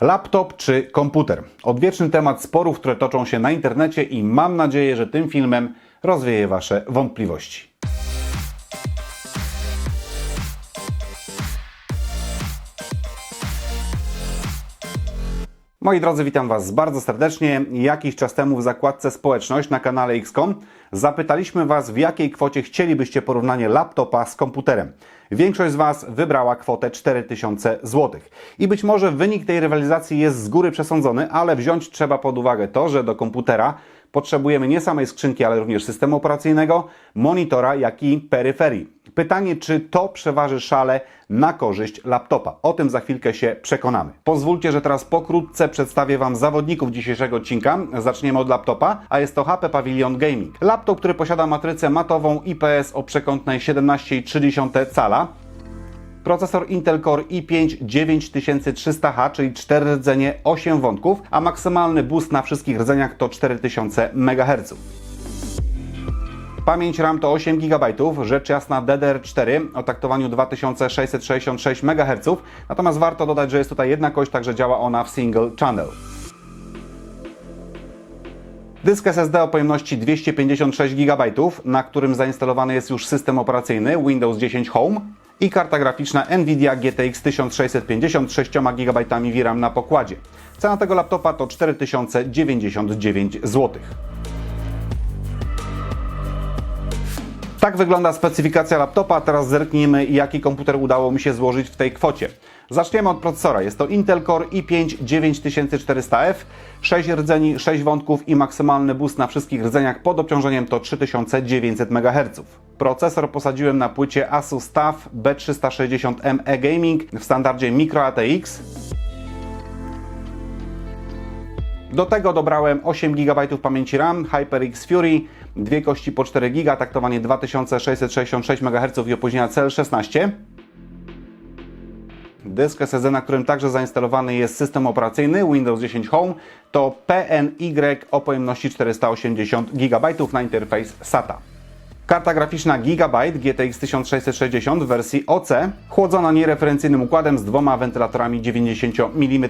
Laptop czy komputer? Odwieczny temat sporów, które toczą się na internecie i mam nadzieję, że tym filmem rozwieje Wasze wątpliwości. Moi drodzy, witam Was bardzo serdecznie. Jakiś czas temu w zakładce Społeczność na kanale XCOM zapytaliśmy Was, w jakiej kwocie chcielibyście porównanie laptopa z komputerem. Większość z Was wybrała kwotę 4000 zł. I być może wynik tej rywalizacji jest z góry przesądzony, ale wziąć trzeba pod uwagę to, że do komputera potrzebujemy nie samej skrzynki, ale również systemu operacyjnego, monitora, jak i peryferii. Pytanie, czy to przeważy szale na korzyść laptopa? O tym za chwilkę się przekonamy. Pozwólcie, że teraz pokrótce przedstawię Wam zawodników dzisiejszego odcinka. Zaczniemy od laptopa, a jest to HP Pavilion Gaming. Laptop, który posiada matrycę matową IPS o przekątnej 17,3 cala, Procesor Intel Core i5 9300H, czyli 4 rdzenie 8 wątków, a maksymalny boost na wszystkich rdzeniach to 4000 MHz. Pamięć RAM to 8 GB, rzecz jasna DDR4 o taktowaniu 2666 MHz, natomiast warto dodać, że jest tutaj jedna kość, także działa ona w single channel. Dysk SSD o pojemności 256 GB, na którym zainstalowany jest już system operacyjny Windows 10 Home i karta graficzna Nvidia GTX 1650 z 6 GB VRAM na pokładzie. Cena tego laptopa to 4099 zł. Tak wygląda specyfikacja laptopa. Teraz zerknijmy, jaki komputer udało mi się złożyć w tej kwocie. Zaczniemy od procesora. Jest to Intel Core i5 9400F, 6 rdzeni, 6 wątków i maksymalny boost na wszystkich rdzeniach pod obciążeniem to 3900 MHz. Procesor posadziłem na płycie Asus TUF B360ME Gaming w standardzie Micro ATX. Do tego dobrałem 8 GB pamięci RAM, HyperX Fury, dwie kości po 4 GB, taktowanie 2666 MHz i opóźnienia CL16. Dysk SSD, na którym także zainstalowany jest system operacyjny Windows 10 Home, to PNY o pojemności 480 GB na interfejs SATA. Karta graficzna Gigabyte GTX 1660 w wersji OC, chłodzona niereferencyjnym układem z dwoma wentylatorami 90 mm.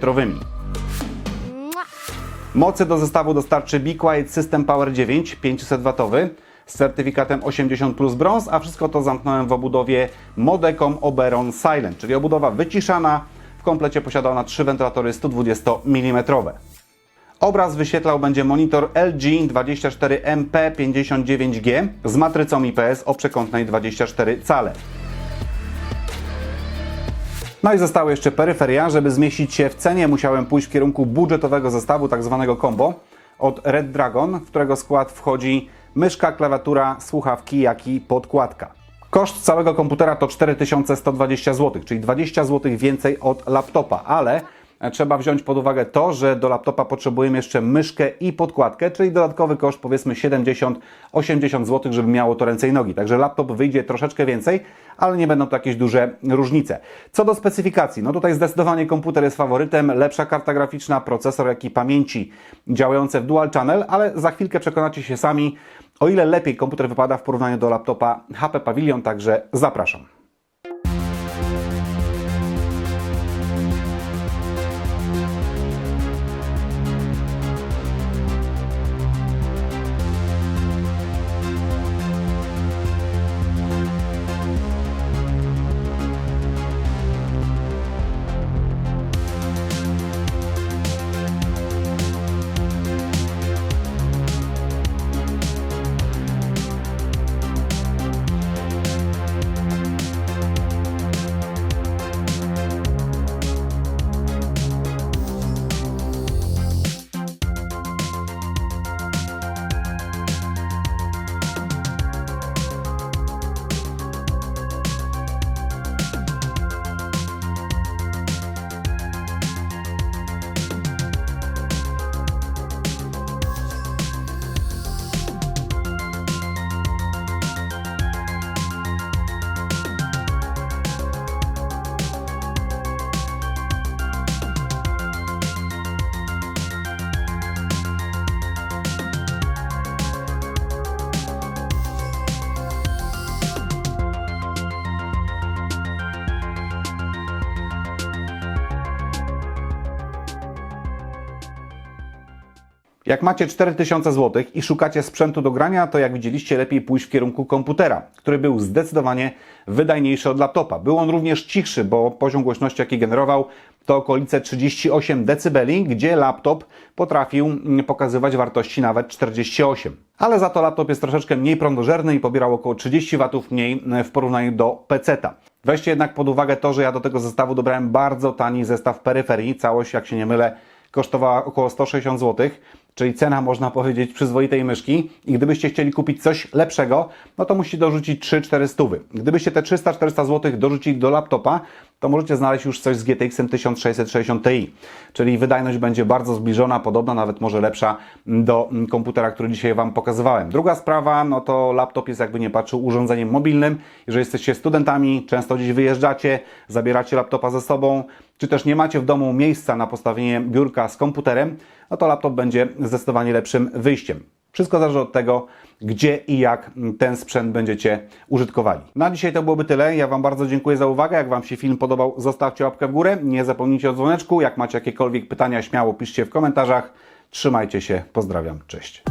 Mocy do zestawu dostarczy Be Quiet System Power 9 500W z certyfikatem 80 plus brąz, a wszystko to zamknąłem w obudowie Modecom Oberon Silent, czyli obudowa wyciszana. W komplecie posiada ona trzy wentylatory 120 mm. Obraz wyświetlał będzie monitor LG 24MP59G z matrycą IPS o przekątnej 24 cale. No i zostały jeszcze peryferia. Żeby zmieścić się w cenie, musiałem pójść w kierunku budżetowego zestawu, tak zwanego combo, od Red Dragon, w którego skład wchodzi myszka, klawiatura, słuchawki, jak i podkładka. Koszt całego komputera to 4120 zł, czyli 20 zł więcej od laptopa, ale trzeba wziąć pod uwagę to, że do laptopa potrzebujemy jeszcze myszkę i podkładkę, czyli dodatkowy koszt powiedzmy 70-80 zł, żeby miało to ręce i nogi. Także laptop wyjdzie troszeczkę więcej, ale nie będą to jakieś duże różnice. Co do specyfikacji, no tutaj zdecydowanie komputer jest faworytem, lepsza karta graficzna, procesor, jak i pamięci działające w dual channel, ale za chwilkę przekonacie się sami, o ile lepiej komputer wypada w porównaniu do laptopa HP Pavilion, także zapraszam. Jak macie 4000 zł i szukacie sprzętu do grania, to jak widzieliście, lepiej pójść w kierunku komputera, który był zdecydowanie wydajniejszy od laptopa. Był on również cichszy, bo poziom głośności, jaki generował, to okolice 38 dB, gdzie laptop potrafił mm, pokazywać wartości nawet 48. Ale za to laptop jest troszeczkę mniej prądożerny i pobierał około 30 W mniej mm, w porównaniu do PC-ta. Weźcie jednak pod uwagę to, że ja do tego zestawu dobrałem bardzo tani zestaw peryferii. Całość, jak się nie mylę, kosztowała około 160 zł, czyli cena można powiedzieć przyzwoitej myszki i gdybyście chcieli kupić coś lepszego, no to musicie dorzucić 3-4 stówy. Gdybyście te 300-400 zł dorzucili do laptopa, to możecie znaleźć już coś z GTX 1660 Ti, czyli wydajność będzie bardzo zbliżona, podobna, nawet może lepsza do komputera, który dzisiaj Wam pokazywałem. Druga sprawa, no to laptop jest jakby nie patrzył urządzeniem mobilnym. Jeżeli jesteście studentami, często gdzieś wyjeżdżacie, zabieracie laptopa ze sobą, czy też nie macie w domu miejsca na postawienie biurka z komputerem, no to laptop będzie zdecydowanie lepszym wyjściem. Wszystko zależy od tego, gdzie i jak ten sprzęt będziecie użytkowali. Na dzisiaj to byłoby tyle. Ja Wam bardzo dziękuję za uwagę. Jak Wam się film podobał, zostawcie łapkę w górę. Nie zapomnijcie o dzwoneczku. Jak macie jakiekolwiek pytania, śmiało piszcie w komentarzach. Trzymajcie się. Pozdrawiam. Cześć.